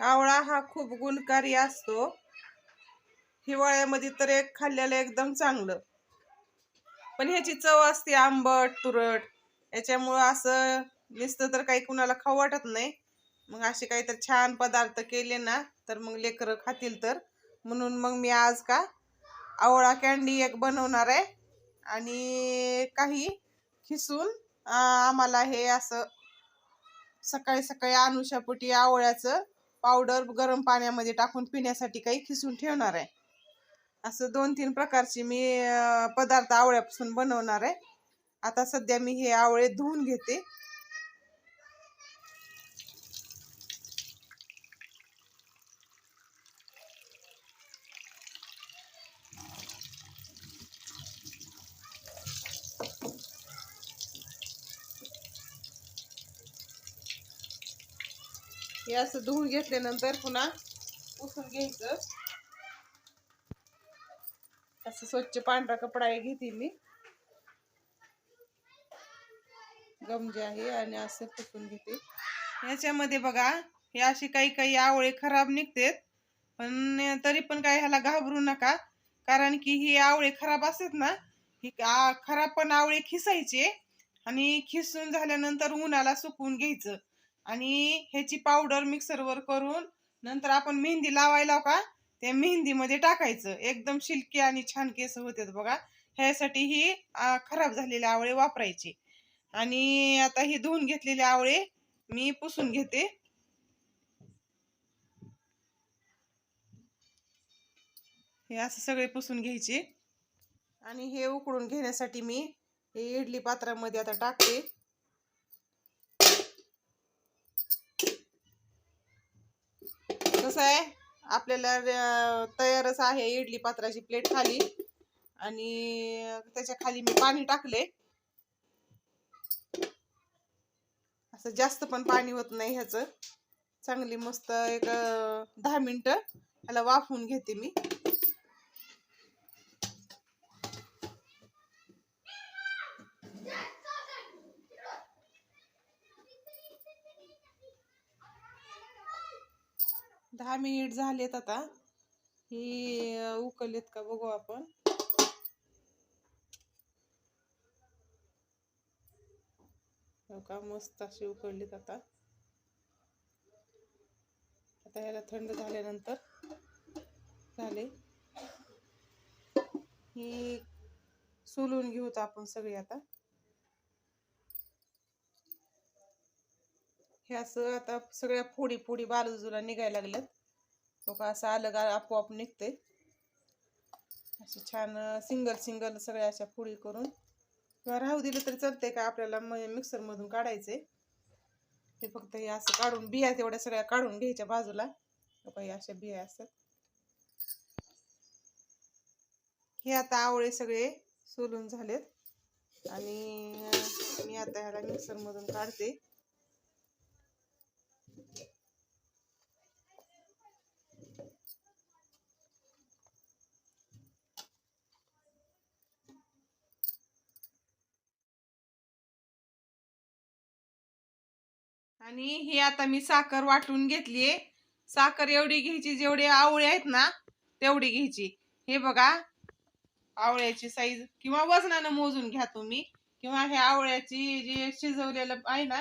आवळा हा खूप गुणकारी असतो. हिवाळ्यामध्ये तर एक खाल्ल्याला एकदम चांगलं. पण ह्याची चव असते आंबट तुरट. याच्यामुळं असं नुसतं तर काही कुणाला खाऊ वाटत नाही. मग असे काही तर छान पदार्थ केले ना तर मग लेकरं खातील तर. म्हणून मग मी आज का आवळा कॅन्डी एक बनवणार आहे. आणि काही खिसून आम्हाला हे असं सकाळी सकाळी अनुषापोटी आवळ्याचं पावडर गरम पाण्यामध्ये टाकून पिण्यासाठी काही खिसून ठेवणार आहे. असं दोन तीन प्रकारचे मी पदार्थ आवळ्यापासून बनवणार आहे. आता सध्या मी हे आवळे धुवून घेते. हे असं धुवून घेतल्यानंतर पुन्हा पुसून घ्यायचं. असं स्वच्छ पांढरा कपडा हे घेते मी. गमजे आहे आणि असं पुसून घेते. याच्यामध्ये बघा हे असे काही काही आवळे खराब निघतात पण तरी पण काय ह्याला घाबरू नका. कारण की ही आवळे खराब असतात ना ही खराब पण आवळे खिसायचे आणि खिसून झाल्यानंतर उन्हाला सुकवून घ्यायचं. आणि ह्याची पावडर मिक्सरवर करून नंतर आपण मेहंदी लावायला का त्या मेहंदीमध्ये टाकायचं. एकदम शिल्की आणि छान केस होतात बघा. ह्यासाठी ही खराब झालेले आवळे वापरायचे. आणि आता ही धुवून घेतलेले आवळे मी पुसून घेते. हे असं सगळे पुसून घ्यायचे. आणि हे उकडून घेण्यासाठी मी हे इडली पात्रामध्ये आता टाकते. कसं आहे आपल्याला तयारच आहे इडली पात्राची प्लेट खाली. आणि त्याच्याखाली मी पाणी टाकले. असं जास्त पण पाणी होत नाही ह्याचं. चांगली मस्त एक दहा मिनिट ह्याला वाफवून घेते मी. दहा मिनिट झालेत आता. ही उकळलेत का बघू आपण. हो का मस्त अशी उकळलीत आता. आता ह्याला थंड झाल्यानंतर झाले. ही सोलून घेऊत आपण सगळी आता. हे असं आता सगळ्या फोडी फोडी बाजूला निघायला लागल्यात. तो का असं आलं आपोआप निघते असे छान सिंगल सिंगल सगळ्या अशा फोडी करून. किंवा राहू दिलं तरी चालतंय का आपल्याला मिक्सरमधून काढायचे हे फक्त हे असं काढून बिया तेवढ्या सगळ्या काढून घ्यायच्या बाजूला. तो काही अशा बिया असतात. हे आता आवळे सगळे सोलून झालेत. आणि मी आता ह्याला मिक्सरमधून काढते. आणि हे आता मी साखर वाटून घेतलीये. साखर एवढी घ्यायची जेवढे आवळे आहेत ना तेवढी घ्यायची. हे बघा आवळ्याची साईज किंवा वजनानं मोजून घ्या तुम्ही. किंवा हे आवळ्याची जी शिजवलेलं आहे ना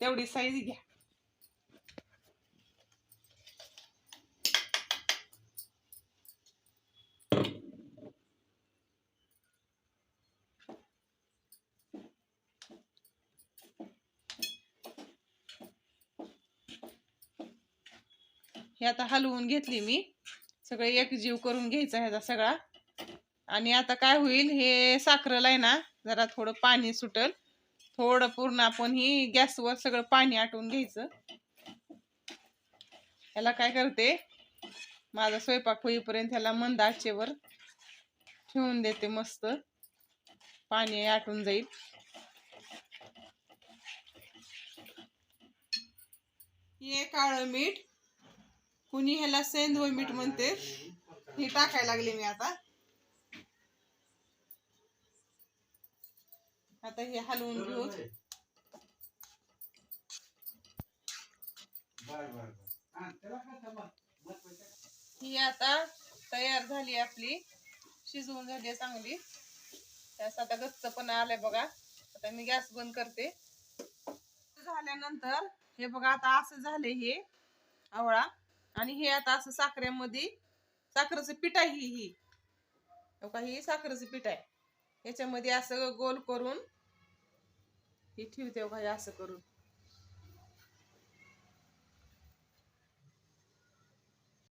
तेवढी साईज घ्या. हे आता हलवून घेतली मी. सगळे एकजीव करून घ्यायचा ह्याचा सगळा. आणि आता काय होईल हे साखरेला आहे ना जरा थोडं पाणी सुटल. थोडं पूर्ण आपण ही गॅसवर सगळं पाणी आटवून घ्यायचं. ह्याला काय करते माझा स्वयंपाक होईपर्यंत ह्याला मंद आचेवर ठेवून देते मस्त. पाणी आटून जाईल. हे काळं मीठ कुणी ह्याला सेंदव मीठ म्हणते हे टाकायला लागले मी आता. आता हे हलवून घेऊ. ही आता तयार झाली आपली शिजवून झाली आहे चांगली. त्यास आता गच्च पण आलाय बघा. आता मी गॅस बंद करते. झाल्यानंतर हे बघा आता असं झाले हे आवळा. आणि हे आता असं साखरेमध्ये साखरेचं पीठ आहे ही ही. हो हे ही साखरेचं पीठ आहे. याच्यामध्ये असं गोल करून हे ठेवते हो बघा हे असं करून.